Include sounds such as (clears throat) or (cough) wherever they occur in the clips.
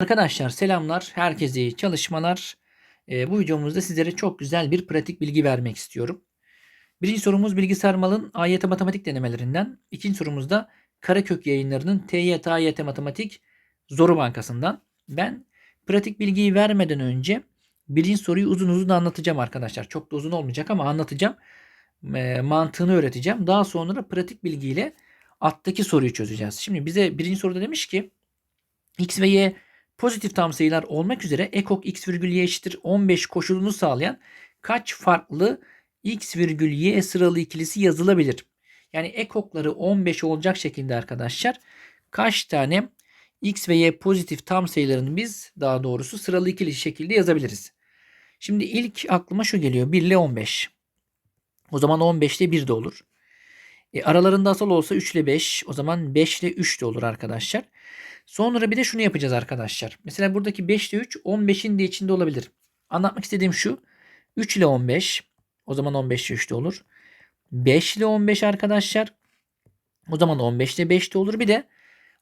Arkadaşlar selamlar, herkese iyi çalışmalar. Ee, bu videomuzda sizlere çok güzel bir pratik bilgi vermek istiyorum. Birinci sorumuz bilgisayar malın AYT matematik denemelerinden. İkinci sorumuz da Karakök yayınlarının TYT AYT matematik zoru bankasından. Ben pratik bilgiyi vermeden önce birinci soruyu uzun uzun anlatacağım arkadaşlar. Çok da uzun olmayacak ama anlatacağım. Ee, mantığını öğreteceğim. Daha sonra pratik bilgiyle alttaki soruyu çözeceğiz. Şimdi bize birinci soruda demiş ki X ve Y pozitif tam sayılar olmak üzere ekok x virgül y eşittir 15 koşulunu sağlayan kaç farklı x virgül y sıralı ikilisi yazılabilir? Yani ekokları 15 olacak şekilde arkadaşlar kaç tane x ve y pozitif tam sayılarını biz daha doğrusu sıralı ikili şekilde yazabiliriz? Şimdi ilk aklıma şu geliyor. 1 ile 15. O zaman 15 ile 1 de olur. E, aralarında asal olsa 3 ile 5. O zaman 5 ile 3 de olur arkadaşlar. Sonra bir de şunu yapacağız arkadaşlar. Mesela buradaki 5 ile 3 15'in de içinde olabilir. Anlatmak istediğim şu. 3 ile 15. O zaman 15 ile 3 de olur. 5 ile 15 arkadaşlar. O zaman 15 ile 5 de olur. Bir de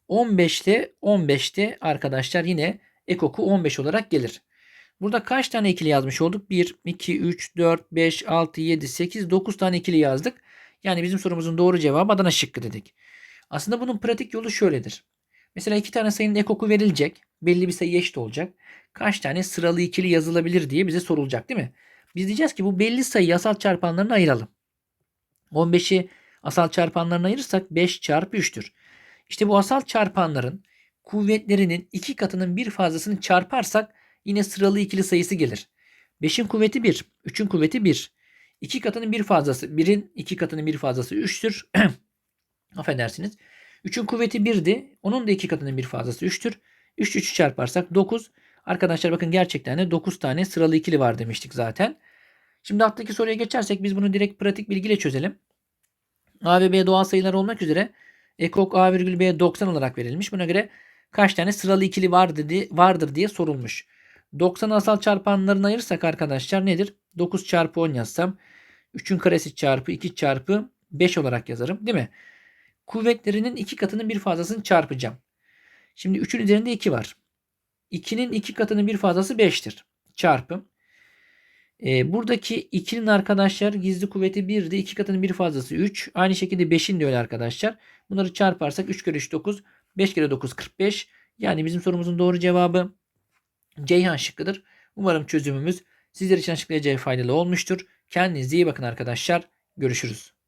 15 ile 15 de arkadaşlar yine ekoku 15 olarak gelir. Burada kaç tane ikili yazmış olduk? 1, 2, 3, 4, 5, 6, 7, 8, 9 tane ikili yazdık. Yani bizim sorumuzun doğru cevabı Adana şıkkı dedik. Aslında bunun pratik yolu şöyledir. Mesela iki tane sayının ekoku verilecek. Belli bir sayı eşit olacak. Kaç tane sıralı ikili yazılabilir diye bize sorulacak değil mi? Biz diyeceğiz ki bu belli sayıyı asal çarpanlarına ayıralım. 15'i asal çarpanlarına ayırırsak 5 çarpı 3'tür. İşte bu asal çarpanların kuvvetlerinin iki katının bir fazlasını çarparsak yine sıralı ikili sayısı gelir. 5'in kuvveti 1, 3'ün kuvveti 1. 2 katının bir fazlası, 1'in 2 katının bir fazlası 3'tür. (clears throat) Affedersiniz. 3'ün kuvveti 1'di. Onun da 2 katının bir fazlası 3'tür. 3 3'ü çarparsak 9. Arkadaşlar bakın gerçekten de 9 tane sıralı ikili var demiştik zaten. Şimdi alttaki soruya geçersek biz bunu direkt pratik bilgiyle çözelim. A ve B doğal sayılar olmak üzere ekok A virgül B 90 olarak verilmiş. Buna göre kaç tane sıralı ikili var dedi, vardır diye sorulmuş. 90 asal çarpanlarını ayırırsak arkadaşlar nedir? 9 çarpı 10 yazsam 3'ün karesi çarpı 2 çarpı 5 olarak yazarım değil mi? Kuvvetlerinin iki katının bir fazlasını çarpacağım. Şimdi 3'ün üzerinde 2 var. 2'nin 2 katının bir fazlası 5'tir. Çarpım. Ee, buradaki 2'nin arkadaşlar gizli kuvveti 1'di. 2 katının bir fazlası 3. Aynı şekilde 5'in de öyle arkadaşlar. Bunları çarparsak 3 kere 3 9. 5 kere 9 45. Yani bizim sorumuzun doğru cevabı Ceyhan şıkkıdır. Umarım çözümümüz sizler için açıklayacağı faydalı olmuştur. Kendinize iyi bakın arkadaşlar. Görüşürüz.